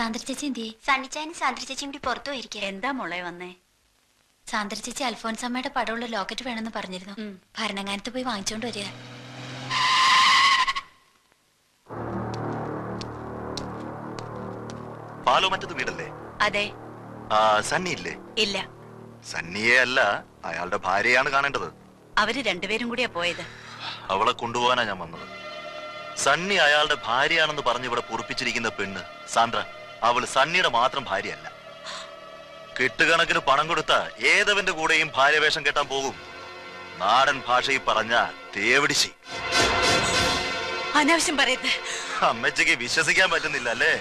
സാന്ദ്ര ചേച്ചി എന്തിയെ സണ്ണിച്ചാനും സാന്ദ്ര ചേച്ചിയും കൂടി പുറത്തു പോയിരിക്കുക എന്താ മോളെ വന്നേ? സാന്ദ്ര ചേച്ചി അൽഫോൻസമ്മയുടെ പടമുള്ള ലോക്കറ്റ് വേണമെന്ന് പറഞ്ഞിരുന്നു. ഭരണങ്ങാനത്ത് പോയി വാങ്ങിച്ചോണ്ട് വരിക. പാലോ മറ്റത് വീടല്ലേ? അതെ. ആ സണ്ണി ഇല്ലേ? ഇല്ല. സണ്ണിയെ അല്ല അയാളുടെ ഭാര്യയാണ് കാണേണ്ടത്. അവർ രണ്ടുപേരും കൂടിയാ പോയത്. അവളെ കൊണ്ടുപോകാനാ ഞാൻ വന്നത്. സണ്ണി അയാളുടെ ഭാര്യയാണെന്ന് പറഞ്ഞ് ഇവിടെ പൊറപ്പിച്ചിരിക്കുന്ന പെണ്ണ് സാന്ദ്ര. അവൾ സണ്ണിയുടെ മാത്രം ഭാര്യയല്ല. കെട്ടുകണക്കിന് പണം കൊടുത്ത ഏതവന്റെ കൂടെയും ഭാര്യവേഷം കെട്ടാൻ പോകും. നാടൻ ഭാഷയിൽ പറഞ്ഞ തേവിടിശി. അനാവശ്യം പറയുന്നത് അമ്മച്ചയ്ക്ക് വിശ്വസിക്കാൻ പറ്റുന്നില്ല അല്ലേ?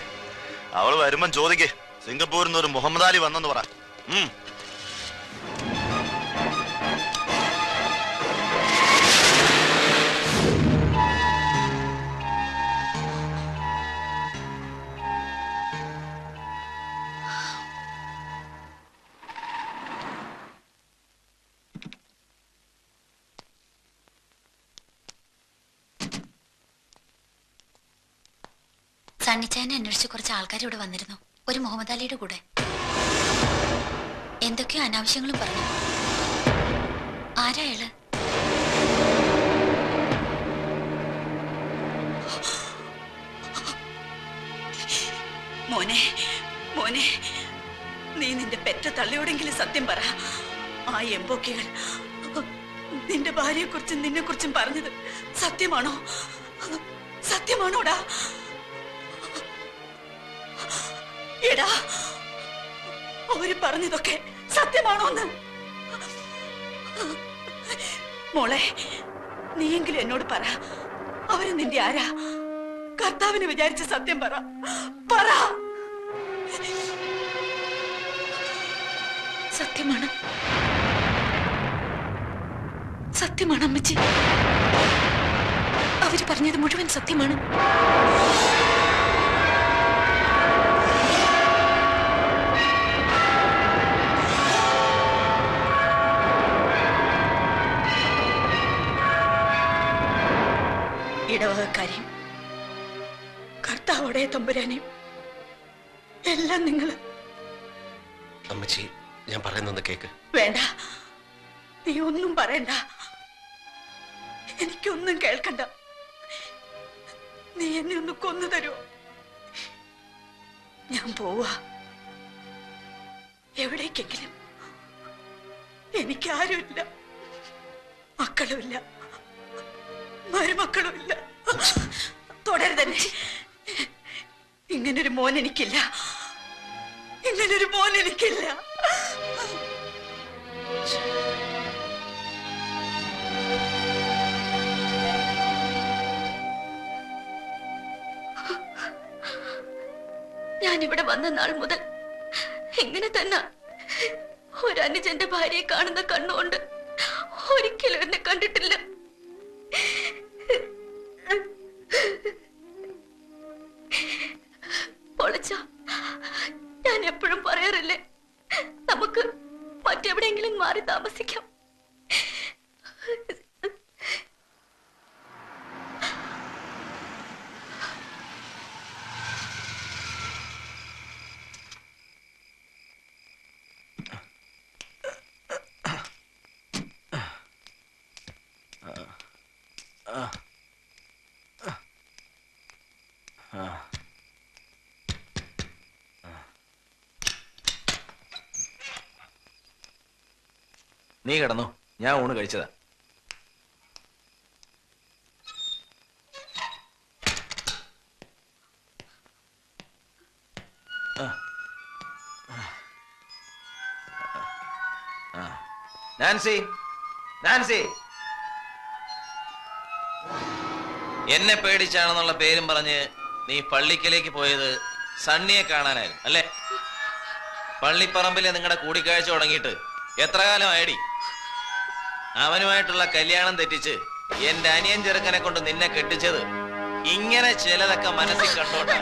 അവൾ വരുമ്പം ചോദിക്കേ. സിംഗപ്പൂരിൽ നിന്ന് ഒരു മുഹമ്മദ് അലി വന്നെന്ന് പറ. ഉം. സണ്ണിച്ചായനെ അന്വേഷിച്ച് കുറച്ച് ആൾക്കാർ ഇവിടെ വന്നിരുന്നു. ഒരു മുഹമ്മദ് അലിയുടെ കൂടെ. എന്തൊക്കെയോ അനാവശ്യങ്ങളും പറഞ്ഞു. ആരാ മോനെ മോനെ നീ നിന്റെ പെറ്റ തള്ളിയോടെങ്കിലും സത്യം പറ. ആ എമ്പോക്കികൾ നിന്റെ ഭാര്യയെ കുറിച്ചും നിന്നെ കുറിച്ചും പറഞ്ഞത് സത്യമാണോ? സത്യമാണോടാ? എടാ അവർ പറഞ്ഞതൊക്കെ സത്യമാണോന്ന്? മോളെ നീയെങ്കിലും എന്നോട് പറ. അവർ നിന്റെ ആരാ? കർത്താവിന് വിചാരിച്ച സത്യം പറ. പറ. സത്യമാണ്. സത്യമാണ് അമ്മച്ചി. അവർ പറഞ്ഞത് മുഴുവൻ സത്യമാണ്. ഇടവകക്കാരെയും കർത്താവോടെ തമ്പുരാനെയും എല്ലാം നിങ്ങൾ അമ്മച്ചി ഞാൻ പറയുന്നൊന്ന് കേക്ക്. വേണ്ട. നീ ഒന്നും പറയണ്ട. എനിക്കൊന്നും കേൾക്കണ്ട. നീ എന്നെ ഒന്ന് കൊന്നു തരുമോ ഞാൻ പോവാ എവിടേക്കെങ്കിലും എനിക്കാരുമില്ല. മക്കളുമില്ല. മരുമക്കളുമില്ല തുടരുതന്നെ. ഇങ്ങനൊരു മോൻ എനിക്കില്ല. ഇങ്ങനൊരു മോൻ എനിക്കില്ല. ഞാനിവിടെ വന്ന നാൾ മുതൽ ഇങ്ങനെ തന്നെ ഒരു അനുജന്റെ ഭാര്യയെ കാണുന്ന കണ്ണുകൊണ്ട് ഒരിക്കലും എന്നെ കണ്ടിട്ടില്ല. നീ കിടന്നു. ഞാൻ ഊണ് കഴിച്ചതാ. നാൻസി. നാൻസി. എന്നെ പേടിച്ചാണെന്നുള്ള പേരും പറഞ്ഞ് നീ പള്ളിക്കലേക്ക് പോയത് സണ്ണിയെ കാണാനായിരുന്നു അല്ലേ? പള്ളിപ്പറമ്പിലെ നിങ്ങളുടെ കൂടിക്കാഴ്ച തുടങ്ങിയിട്ട് എത്ര കാലമായടി അവനുമായിട്ടുള്ള കല്യാണം തെറ്റിച്ച് എന്റെ അനിയൻ ചെറുക്കനെ കൊണ്ട് നിന്നെ കെട്ടിച്ചത് ഇങ്ങനെ ചിലതൊക്കെ മനസ്സിൽ കണ്ടോണ്ടാ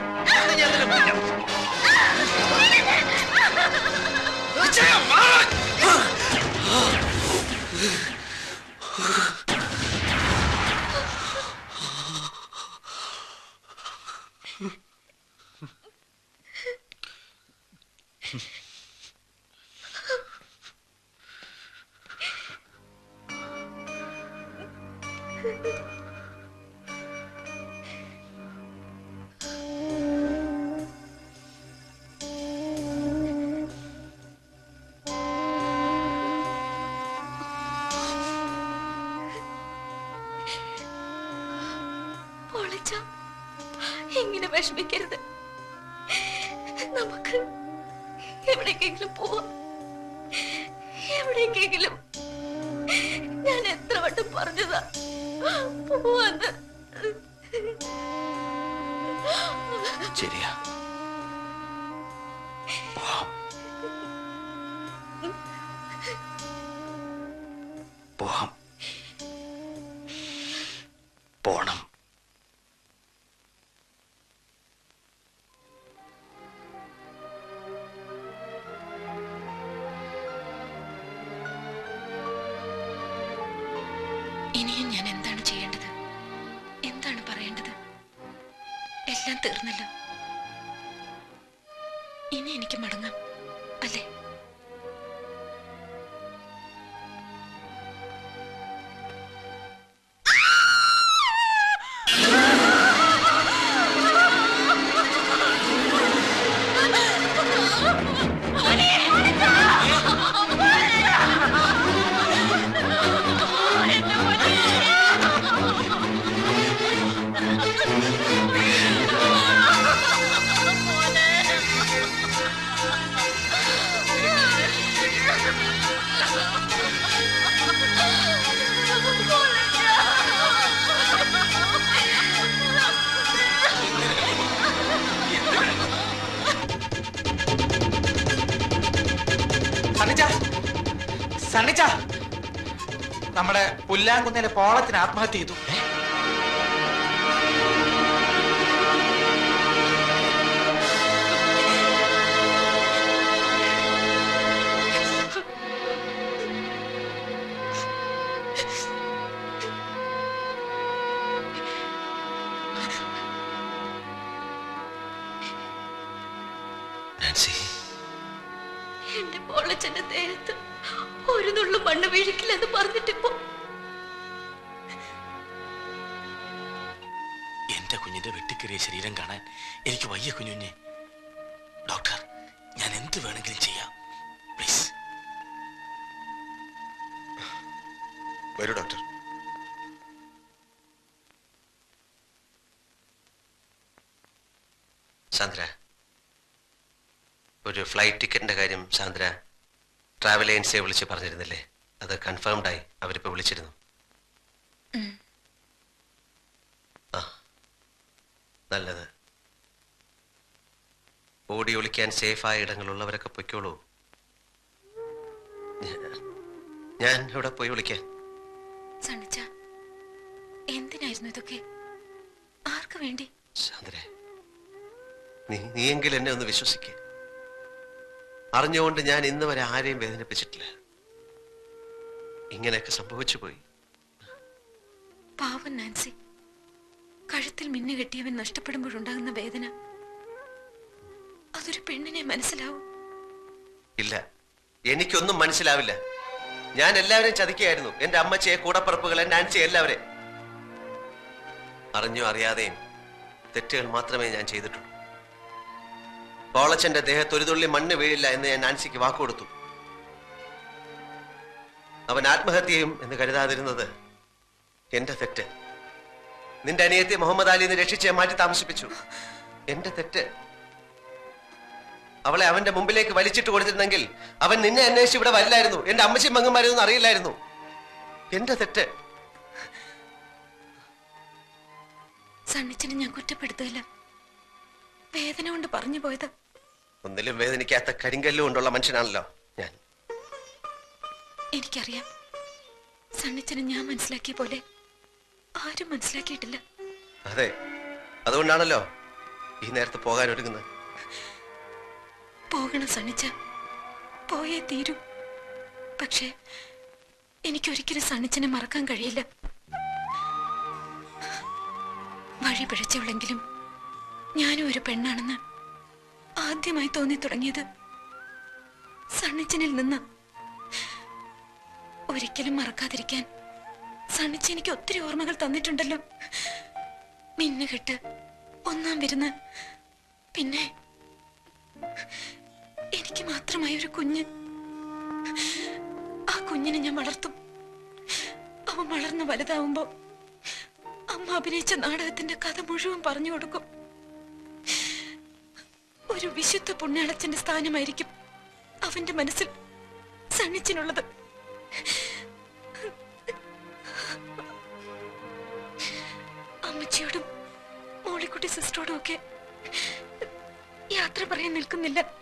ഇങ്ങനെ വിഷമിക്കരുത്. നമുക്ക് എവിടേക്കെങ്കിലും പോവാം. എവിടേക്കെങ്കിലും ഞാൻ എത്ര വട്ടം പറഞ്ഞതാ. ശരിയാ. പോവാം. പോണം. ഇനിയും ഞാൻ എന്താണ് എല്ലാം തീർന്നല്ലോ. ഇനി എനിക്ക് മടങ്ങാം. സണ്ണിച്ച നമ്മുടെ പുല്ലാങ്കുന്നിലെ പോളത്തിന് ആത്മഹത്യ ചെയ്തു. ഏ? നാൻസി എന്റെ പോളച്ചന്റെ ദേഹത്ത് ഒരു നുള്ളു മണ്ണ് വീഴിക്കില്ലെന്ന് പറഞ്ഞിട്ടിപ്പോ. എന്റെ കുഞ്ഞിന്റെ വെട്ടിക്കേറിയ ശരീരം കാണാൻ എനിക്ക് വയ്യ കുഞ്ഞുഞ്ഞെ. ഡോക്ടർ ഞാൻ എന്ത് വേണമെങ്കിലും ചെയ്യാം. പ്ലീസ്. വരൂ ഡോക്ടർ. സാന്ദ്ര ഒരു ഫ്ലൈറ്റ് ടിക്കറ്റിന്റെ കാര്യം സാന്ദ്ര ട്രാവൽ ഏജൻസിയെ വിളിച്ച് പറഞ്ഞിരുന്നില്ലേ? അത് കൺഫേംഡ് ആയി അവരിപ്പോ വിളിച്ചിരുന്നു. ആ നല്ലത്. ഓടി ഒളിക്കാൻ സേഫായ ഇടങ്ങളുള്ളവരൊക്കെ പൊയ്ക്കോളൂ. ഞാൻ- ഇവിടെ പോയി വിളിക്കാം എന്തിനായിരുന്നു ഇതൊക്കെ? ആർക്ക് വേണ്ടി? സാന്ദ്രേ നീ നീയെങ്കിലും എന്നെ ഒന്ന് വിശ്വസിക്ക. അറിഞ്ഞുകൊണ്ട് ഞാൻ ഇന്ന് വരെ ആരെയും വേദനിപ്പിച്ചിട്ടില്ല. ഇങ്ങനെയൊക്കെ സംഭവിച്ചു പോയി. പാവം നാൻസി. കഴുത്തിൽ മിന്നു കെട്ടിയവൻ നഷ്ടപ്പെടുമ്പോഴുണ്ടാകുന്ന വേദന. അതൊരു പെണ്ണിനെ മനസ്സിലാവും. ഇല്ല എനിക്കൊന്നും മനസ്സിലാവില്ല. ഞാൻ എല്ലാവരെയും ചതിക്കുകയായിരുന്നു. എന്റെ അമ്മച്ചയെ കൂടപ്പറപ്പുകൾ എന്റെ ആൻസി എല്ലാവരെയും. അറിഞ്ഞോ അറിയാതെയും തെറ്റുകൾ മാത്രമേ ഞാൻ ചെയ്തിട്ടുള്ളൂ. പോളച്ചന്റെ ദേഹത്ത് ഒരു തുള്ളി മണ്ണ് വീഴില്ല എന്ന് ഞാൻ നാൻസിക്ക് വാക്കുകൊടുത്തു. അവൻ ആത്മഹത്യയും എന്ന് കരുതാതിരുന്നത് എന്റെ തെറ്റ്. നിന്റെ അനിയത്തെ മുഹമ്മദ് അലിന്ന് രക്ഷിച്ച് മാറ്റി താമസിപ്പിച്ചു. എന്റെ തെറ്റ്. അവളെ അവന്റെ മുമ്പിലേക്ക് വലിച്ചിട്ട് കൊടുത്തിരുന്നെങ്കിൽ അവൻ നിന്നെ അന്വേഷിച്ച് ഇവിടെ വരില്ലായിരുന്നു. എന്റെ അമ്മച്ചി മങ്ങന്മാരൊന്നും അറിയില്ലായിരുന്നു. എന്റെ തെറ്റ്. സണ്ണിച്ചിനെ ഞാൻ കുറ്റപ്പെടുത്തുകയില്ല വേദന കൊണ്ട് പറഞ്ഞു പോയത് ഒന്നിലും വേദനിക്കാത്ത കരിങ്കല്ലും കൊണ്ടുള്ള മനുഷ്യനാണല്ലോ ഞാൻ. എനിക്കറിയാം. സണ്ണിച്ചനെ ഞാൻ മനസ്സിലാക്കിയ പോലെ ആരും മനസ്സിലാക്കിയിട്ടില്ല. അതെ അതുകൊണ്ടാണല്ലോ ഈ നേരത്തെ പോകാൻ ഒരുങ്ങുന്നത്. പോകണം സണ്ണിച്ച. പോയേ തീരൂ. പക്ഷേ എനിക്കൊരിക്കലും സണ്ണിച്ചനെ മറക്കാൻ കഴിയില്ല. വഴി പിഴച്ചുള്ളെങ്കിലും ഞാനും ഒരു പെണ്ണാണെന്ന് ആദ്യമായി തോന്നി തുടങ്ങിയത് സണ്ണിച്ചനിൽ നിന്ന്. ഒരിക്കലും മറക്കാതിരിക്കാൻ സണ്ണിച്ച എനിക്ക് ഒത്തിരി ഓർമ്മകൾ തന്നിട്ടുണ്ടല്ലോ. മിന്നുകെട്ട് ഒന്നാം വിരുന്ന്. പിന്നെ എനിക്ക് മാത്രമായ ഒരു കുഞ്ഞ്. ആ കുഞ്ഞിനെ ഞാൻ വളർത്തും. അവൻ വളർന്ന് വലുതാവുമ്പോ അമ്മ അഭിനയിച്ച നാടകത്തിന്റെ കഥ മുഴുവൻ പറഞ്ഞു കൊടുക്കും. ഒരു വിശുദ്ധ പുണ്യാളച്ചന്റെ സ്ഥാനമായിരിക്കും അവന്റെ മനസ്സിൽ സണ്ണിച്ചിനുള്ളത്. അമ്മച്ചിയോടും മോളിക്കുട്ടി സിസ്റ്ററോടും ഒക്കെ യാത്ര പറയാൻ നിൽക്കുന്നില്ല.